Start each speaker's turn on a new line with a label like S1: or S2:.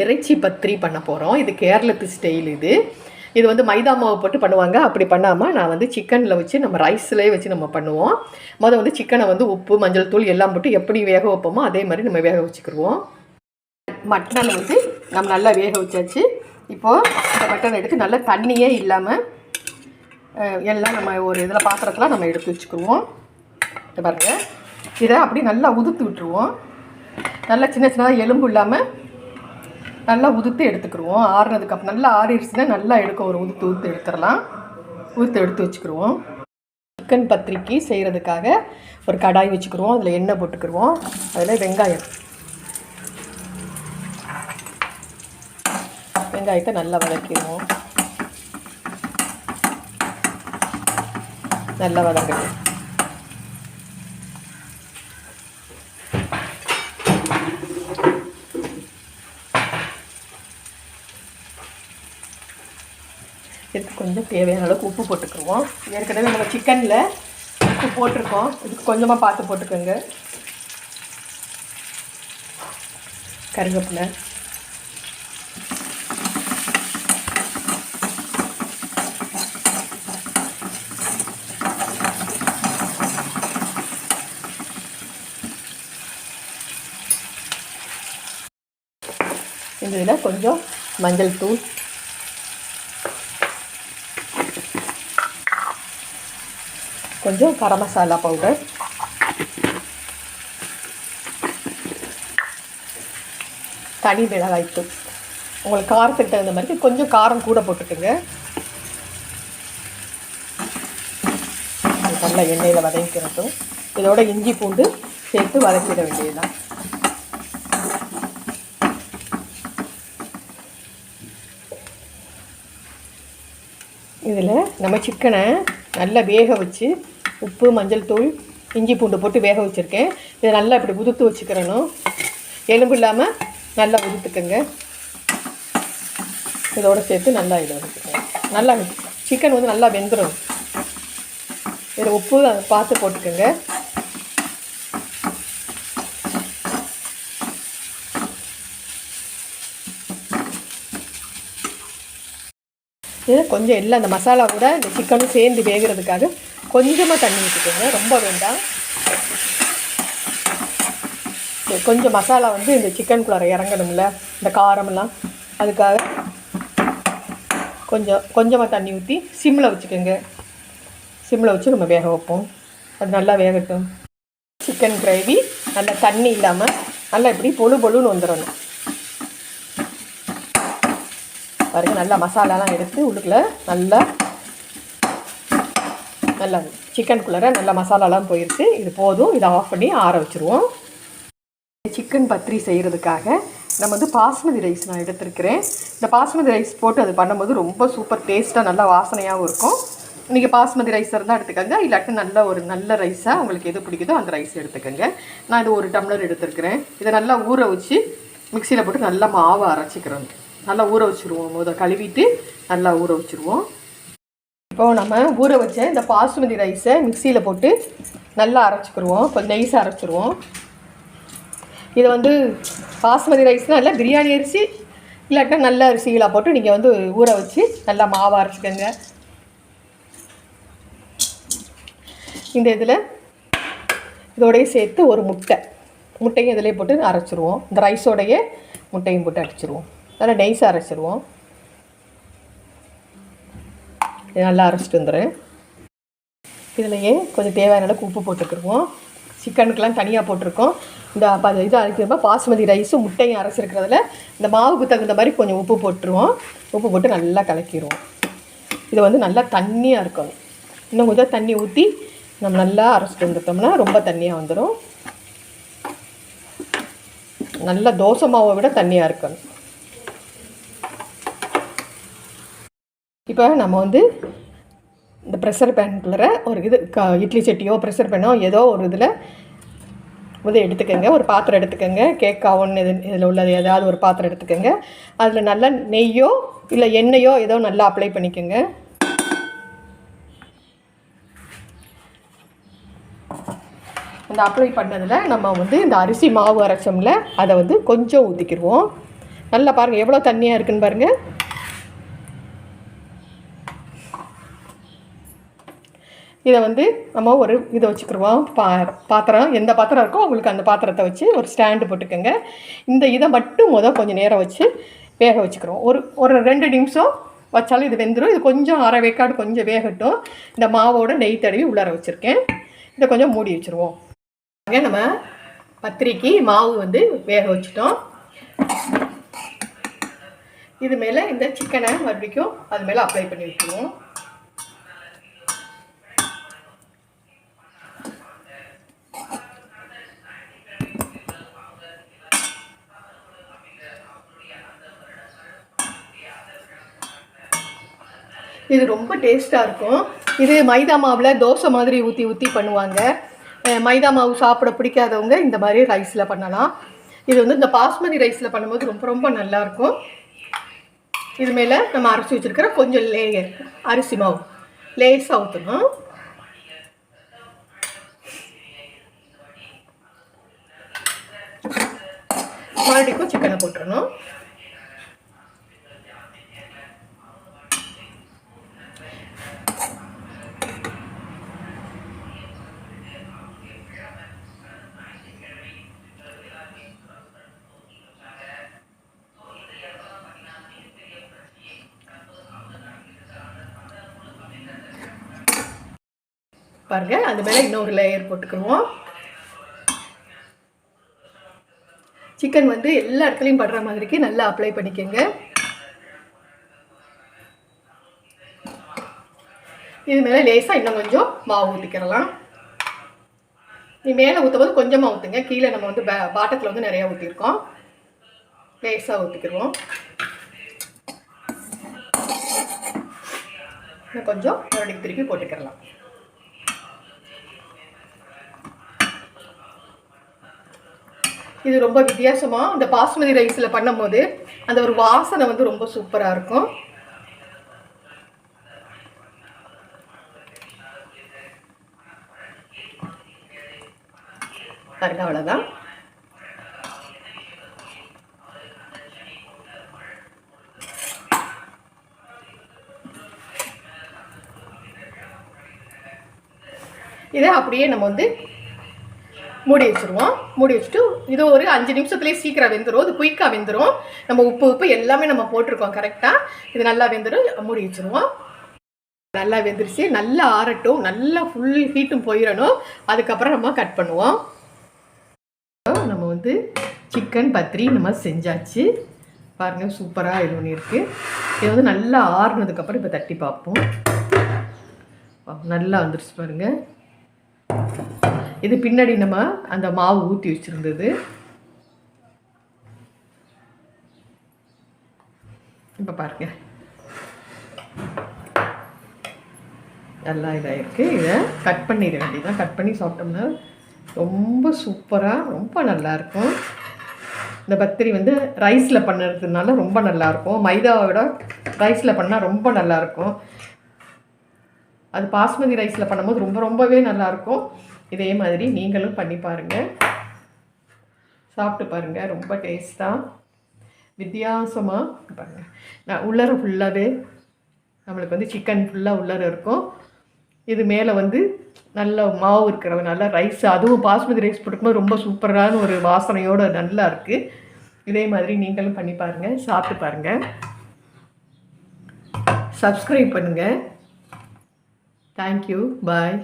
S1: இறைச்சி பத்திரி பண்ண போகிறோம் இது கேரளத்து ஸ்டைல் இது. இது வந்து மைதா மாவு போட்டு பண்ணுவாங்க. அப்படி பண்ணாமல் நான் வந்து சிக்கனில் வச்சு நம்ம ரைஸ்லேயே வச்சு நம்ம பண்ணுவோம். மொதல் வந்து சிக்கனை வந்து உப்பு மஞ்சள் தூள் எல்லாம் போட்டு எப்படி வேக வைப்போமோ அதே மாதிரி நம்ம வேக வச்சுக்கிடுவோம் மட்டனை வந்து நம்ம நல்லா வேக வச்சாச்சு. இப்போது இந்த மட்டனை எடுத்து நல்லா தண்ணியே இல்லாமல் எல்லாம் நம்ம ஒரு இதில் பாத்திரத்தில் நம்ம எடுத்து வச்சுக்கிடுவோம் இதை பாருங்கள் இதை அப்படி நல்லா உதுத்து விட்டுருவோம். நல்லா சின்ன சின்னதாக எலும்பு இல்லாமல் நல்லா உதுத்து எடுத்துக்கிடுவோம் ஆறுனதுக்கு அப்புறம் நல்லா ஆறிடுச்சுன்னா நல்லா எடுக்க ஒரு உதுத்து ஊற்று எடுத்துடலாம். உதுத்து எடுத்து வச்சுக்கிடுவோம் சிக்கன் பத்திரிக்கை செய்கிறதுக்காக ஒரு கடாய் வச்சுக்கிடுவோம் அதில் எண்ணெய் போட்டுக்கிடுவோம் அதில் வெங்காயம். வெங்காயத்தை நல்லா வதக்கிடுவோம் நல்லா வதங்கிடுவோம் இதுக்கு கொஞ்சம் தேவையான அளவுக்கு உப்பு போட்டுக்குருவோம். ஏற்கனவே நம்ம சிக்கனில் உப்பு போட்டிருக்கோம். இதுக்கு கொஞ்சமாக பார்த்து போட்டுக்கோங்க. கருவேப்பிலை. இந்த இதில் கொஞ்சம் மஞ்சள் தூள் கொஞ்சம் கரம் மசாலா பவுடர் தனி மிளகாய்த்தூள் உங்களுக்கு காரத்துக்கு தகுந்த மாதிரி கொஞ்சம் காரம் கூட போட்டுக்கோங்க. அது நல்லா எண்ணெயில் வதக்கிக்கிறட்டும் இதோட இஞ்சி பூண்டு சேர்த்து வதக்கிட வேண்டியதுதான். இதில் நம்ம சிக்கனை நல்லா வேக வச்சு உப்பு மஞ்சள் தூள் இஞ்சி பூண்டு போட்டு வேக வச்சுருக்கேன். இதை நல்லா இப்படி உதுத்து வச்சுக்கிறணும். எலும்பு இல்லாமல் நல்லா உதுத்துக்கோங்க. இதோட சேர்த்து நல்லா இதை வச்சுக்கோங்க நல்லா சிக்கன் வந்து நல்லா வெந்துடும் இதில் உப்பு பார்த்து போட்டுக்கோங்க. இது கொஞ்சம் எல்லாம் அந்த மசாலா கூட இந்த சிக்கனும் சேர்ந்து வேகிறதுக்காக கொஞ்சமாக தண்ணி ஊற்றிக்கோங்க ரொம்ப வேண்டாம். கொஞ்சம் மசாலா வந்து இந்த சிக்கனுக்குள்ளார இறங்கணும்ல இந்த காரமெல்லாம். அதுக்காக கொஞ்சம் கொஞ்சமாக தண்ணி ஊற்றி சிம்மில் வச்சுக்கோங்க. சிம்மில் வச்சு நம்ம வேக வைப்போம். அது நல்லா வேகட்டும். சிக்கன் கிரேவி நல்லா தண்ணி இல்லாமல் நல்லா இப்படி பொழு பொழுன்னு வந்துடணும். பாருங்கள் நல்லா மசாலாலாம் எடுத்து உள்ளுக்குள்ளே நல்லா நல்லா சிக்கனுக்குள்ளார நல்லா மசாலாலாம் போயிடுச்சு இது போதும் இதை ஆஃப் பண்ணி ஆற வச்சுருவோம். சிக்கன் பத்திரி செய்கிறதுக்காக நம்ம வந்து பாஸ்மதி ரைஸ் நான் எடுத்திருக்கிறேன். இந்த பாஸ்மதி ரைஸ் போட்டு அது பண்ணும்போது ரொம்ப சூப்பர் டேஸ்ட்டாக நல்லா வாசனையாகவும் இருக்கும். நீங்கள் பாஸ்மதி ரைஸ் இருந்தால் எடுத்துக்கோங்க. இல்லாட்டி நல்ல ஒரு நல்ல ரைஸாக உங்களுக்கு எது பிடிக்குதோ அந்த ரைஸ் எடுத்துக்கோங்க. நான் இது ஒரு டம்ளர் எடுத்திருக்கிறேன். இதை நல்லா ஊற வச்சு மிக்சியில் போட்டு நல்லா மாவு அரைச்சிக்கிறோம் நல்லா ஊற வச்சுருவோம். முத கழுவிட்டு நல்லா ஊற வச்சுருவோம். இப்போது நம்ம ஊற வச்ச இந்த பாசுமதி ரைஸை மிக்சியில் போட்டு நல்லா அரைச்சிக்கிடுவோம் கொஞ்சம் நெய்ஸாக அரைச்சிருவோம். இதை வந்து பாசுமதி ரைஸ்னால் இல்லை பிரியாணி அரிசி இல்லாட்டா நல்ல அரிசிகளாக போட்டு நீங்கள் வந்து ஊற வச்சு நல்லா மாவு அரைச்சிக்கோங்க. இந்த இதில் இதோடையே சேர்த்து ஒரு முட்டை. முட்டையும் இதிலே போட்டு அரைச்சிருவோம். இந்த ரைஸோடையே முட்டையும் போட்டு அடிச்சிருவோம் நல்லா நெய்ஸாக அரைச்சிருவோம். நல்லா அரைச்சிட்டு வந்துடுறேன். இதுலையே கொஞ்சம் தேவையான அளவுக்கு உப்பு போட்டுக்கிடுவோம் சிக்கனுக்கெலாம் தனியாக போட்டிருக்கோம். இந்த ப இது அரைக்கிறப்ப பாசுமதி ரைஸும் முட்டையும் அரைச்சிருக்கிறதுல இந்த மாவுக்கு தகுந்த மாதிரி கொஞ்சம் உப்பு போட்டுருவோம். உப்பு போட்டு நல்லா கலக்கிடுவோம் இது வந்து நல்லா தண்ணியாக இருக்கணும். இன்னும் கொஞ்சம் தண்ணி ஊற்றி நம்ம நல்லா அரைச்சிட்டு வந்துட்டோம்னா ரொம்ப தண்ணியாக வந்துடும் நல்லா தோசை மாவை விட தண்ணியாக இருக்கணும். இப்போ நம்ம வந்து இந்த ப்ரெஷர் பேனுக்குள்ளே ஒரு இது க இட்லி சட்டியோ ப்ரெஷர் பேனோ ஏதோ ஒரு இதில் வந்து எடுத்துக்கோங்க. ஒரு பாத்திரம் எடுத்துக்கோங்க. கேக் அவன் இது இதில் உள்ளது ஏதாவது ஒரு பாத்திரம் எடுத்துக்கோங்க. அதில் நல்லா நெய்யோ இல்லை எண்ணெயோ ஏதோ நல்லா அப்ளை பண்ணிக்கோங்க. அந்த அப்ளை பண்ணதில் நம்ம வந்து இந்த அரிசி மாவு அரைச்சோம்ல அதை வந்து கொஞ்சம் ஊற்றிக்கிடுவோம் நல்லா பாருங்கள் எவ்வளோ தண்ணியாக இருக்குன்னு பாருங்கள் இதை வந்து நம்ம ஒரு இதை வச்சுக்கிடுவோம் பா பாத்திரம் எந்த பாத்திரம் இருக்கோ உங்களுக்கு அந்த பாத்திரத்தை வச்சு ஒரு ஸ்டாண்டு போட்டுக்கோங்க. இந்த இதை மட்டும் முத கொஞ்சம் நேரம் வச்சு வேக வச்சுக்கிறோம் ஒரு ஒரு ரெண்டு நிமிஷம் வச்சாலும் இது வெந்துடும் இது கொஞ்சம் அரை வேக்காடு கொஞ்சம் வேகட்டும். இந்த மாவோட நெய் தடவி உள்ளார வச்சுருக்கேன். இதை கொஞ்சம் மூடி வச்சுருவோம். அங்கே நம்ம பத்திரிக்கு மாவு வந்து வேக வச்சுட்டோம். இது மேலே இந்த சிக்கனை மறுபடிக்கும் அது மேலே அப்ளை பண்ணி விட்டுருவோம் இது ரொம்ப டேஸ்ட்டாக இருக்கும். இது மைதா மாவில் தோசை மாதிரி ஊற்றி ஊற்றி பண்ணுவாங்க. மைதா மாவு சாப்பிட பிடிக்காதவங்க இந்த மாதிரி ரைஸில் பண்ணலாம். இது வந்து இந்த பாஸ்மதி ரைஸில் பண்ணும்போது ரொம்ப ரொம்ப நல்லாயிருக்கும் இது மேலே நம்ம அரைச்சி வச்சுருக்கிற கொஞ்சம் லேயர் அரிசி மாவு. லேஸாக ஊற்றணும் மறுபடிக்கும் சிக்கனை போட்டுடணும் பாருங்க அது மேலே இன்னொரு லேயர் போட்டுக்கிடுவோம் சிக்கன் வந்து எல்லா இடத்துலையும் படுற மாதிரிக்கு நல்லா அப்ளை பண்ணிக்கோங்க. இது மேலே லேசாக இன்னும் கொஞ்சம் மாவு ஊற்றிக்கிறலாம் நீ மேலே ஊற்றும்போது கொஞ்சமாக ஊற்றுங்க கீழே நம்ம வந்து பே பாட்டத்தில் வந்து நிறையா ஊற்றிருக்கோம் லேசாக ஊற்றிக்கிடுவோம் இன்னும் கொஞ்சம் மறுபடியும் திருப்பி போட்டுக்கிறலாம் இது ரொம்ப வித்தியாசமாக இந்த பாஸ்மதி ரைஸில் பண்ணும்போது அந்த ஒரு வாசனை வந்து ரொம்ப சூப்பராக இருக்கும். பாருங்க அவ்வளோதான் இதை அப்படியே நம்ம வந்து மூடி வச்சுருவோம். மூடி வச்சுட்டு இது ஒரு அஞ்சு நிமிஷத்துலேயே சீக்கிரம் வெந்துடும் இது குயிக்காக வெந்துடும் நம்ம உப்பு உப்பு எல்லாமே நம்ம போட்டிருக்கோம் கரெக்டாக இது நல்லா வெந்துடும் மூடி வச்சுருவோம். நல்லா வெந்துருச்சு. நல்லா ஆறட்டும். நல்லா ஃபுல் ஹீட்டும் போயிடணும் அதுக்கப்புறம் நம்ம கட் பண்ணுவோம். நம்ம வந்து சிக்கன் பத்திரி நம்ம செஞ்சாச்சு. பாருங்கள் சூப்பராக இது ஒன்று இருக்குது இது வந்து நல்லா ஆறுனதுக்கப்புறம் இப்போ தட்டி பார்ப்போம். நல்லா வந்துருச்சு பாருங்கள் இது பின்னாடி நம்ம அந்த மாவு ஊற்றி வச்சுருந்தது. இப்போ பாருங்க. நல்லா இதாகிருக்கு இதை கட் பண்ணிட வேண்டியதான் கட் பண்ணி சாப்பிட்டோம்னா ரொம்ப சூப்பராக ரொம்ப நல்லாயிருக்கும். இந்த பத்திரி வந்து ரைஸில் பண்ணுறதுனால ரொம்ப நல்லாயிருக்கும். மைதாவை விட ரைஸில் பண்ணால் ரொம்ப நல்லாயிருக்கும். அது பாஸ்மதி ரைஸில் பண்ணும்போது ரொம்ப ரொம்பவே நல்லாயிருக்கும். இதே மாதிரி நீங்களும் பண்ணி பாருங்கள் சாப்பிட்டு பாருங்கள் ரொம்ப டேஸ்ட்டாக வித்தியாசமாக பாருங்கள் நான் உள்ளர ஃபுல்லாகவே நம்மளுக்கு வந்து சிக்கன் ஃபுல்லாக உள்ளர இருக்கும். இது மேலே வந்து நல்ல மாவு இருக்கிறதுனால ரைஸ் அதுவும் பாஸ்மதி ரைஸ் போட்டுக்கும்போது ரொம்ப சூப்பரான ஒரு வாசனையோடு நல்லா இருக்குது இதே மாதிரி நீங்களும் பண்ணி பாருங்கள் சாப்பிட்டு பாருங்கள் சப்ஸ்கிரைப் பண்ணுங்கள் தேங்க்யூ பாய்